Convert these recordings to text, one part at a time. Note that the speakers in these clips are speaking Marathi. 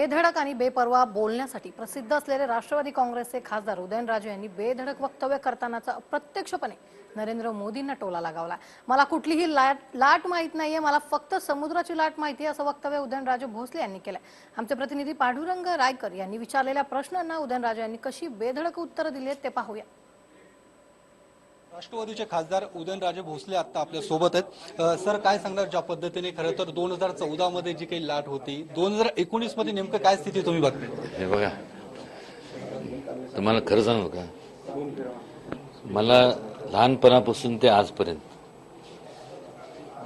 बेधडक आणि बेपर्वा बोलण्यासाठी प्रसिद्ध असलेले राष्ट्रवादी काँग्रेसचे खासदार उदयनराजे यांनी बेधडक वक्तव्य करतानाचा अप्रत्यक्षपणे नरेंद्र मोदींना टोला लगावला. मला कुठलीही लाट लाट माहीत नाहीये मला फक्त समुद्राची लाट माहिती आहे असं वक्तव्य उदयनराजे भोसले यांनी केलंय. आमचे प्रतिनिधी पांडुरंग रायकर यांनी विचारलेल्या प्रश्नांना उदयनराजे यांनी कशी बेधडक उत्तरं दिली आहेत ते पाहूया. राष्ट्रवादीचे खासदार उदयनराजे भोसले आता आपल्यासोबत आहेत. सर काय सांगणार ज्या पद्धतीने? खरं तर दोन हजार चौदा मध्ये जी काही लाट होती दोन हजार एकोणीसमध्ये नेमकं काय स्थिती तुम्ही बघता हे बघा तुम्हाला खरं सांगू का? मला लहानपणापासून ते आजपर्यंत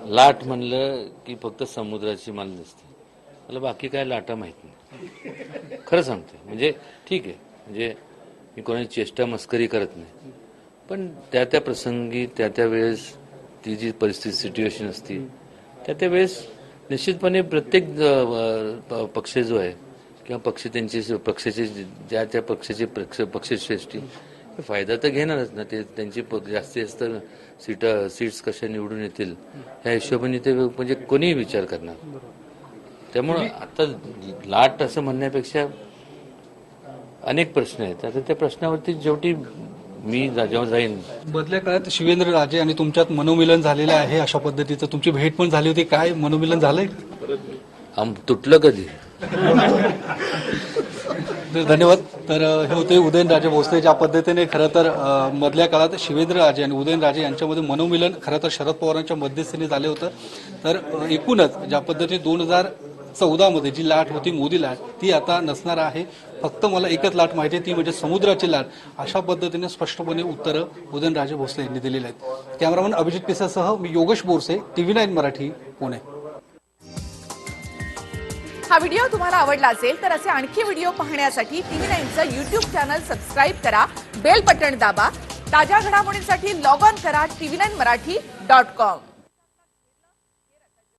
लाट म्हणलं की फक्त समुद्राची मला दिसते. मला बाकी काय लाटा माहीत नाही. खरं सांगते म्हणजे ठीक आहे. म्हणजे मी कोणाची चेष्टा मस्करी करत नाही. पण त्या त्या प्रसंगी त्या त्या वेळेस ती जी परिस्थिती सिच्युएशन असती त्या त्या वेळेस निश्चितपणे प्रत्येक पक्ष जो आहे किंवा पक्ष त्यांची पक्षाचे ज्या त्या पक्षाचे पक्ष पक्षश्रेष्ठी फायदा तर घेणारच ना. ते त्यांची जास्तीत जास्त सीट सीट्स कशा निवडून येतील ह्या हिशोबाने ते म्हणजे कोणीही विचार करणार. त्यामुळं आता लाट असं म्हणण्यापेक्षा अनेक प्रश्न आहेत. आता त्या प्रश्नावरती शेवटी मी जेव्हा जाईन. बदल्या काळात शिवेंद्र राजे आणि तुमच्यात मनोमिलन झालेलं आहे अशा पद्धतीचं. तुमची भेट पण झाली होती. काय मनोमिलन झालंय? आम तुटलं कधी? धन्यवाद. तर हे होते उदयनराजे भोसले. ज्या पद्धतीने खरं तर मधल्या काळात शिवेंद्र राजे आणि उदयनराजे यांच्यामध्ये मनोमिलन खरं तर शरद पवारांच्या मध्यस्थीने झाले होतं. तर एकूणच ज्या पद्धतीने दोन हजार चौदामध्ये जी लाट होती मोदी लाट ती आता नसणार आहे. फक्त मला एकच लाट माहिती आहे ती म्हणजे समुद्राची लाट. अशा पद्धतीने स्पष्टपणे उत्तरं उदयनराजे भोसले यांनी दिलेली आहेत. कॅमेरामन अभिजित पिसासह मी योगेश बोरसे टीव्ही नाईन मराठी पुणे. हा व्हिडिओ तुम्हाला आवडला असेल तर असे आणखी व्हिडिओ पाहण्यासाठी टीव्ही नाईनचं युट्यूब चॅनल सबस्क्राईब करा बेल बटन दाबा ताज्या घडामोडींसाठी लॉग ऑन करा TV nine Marathi dot com.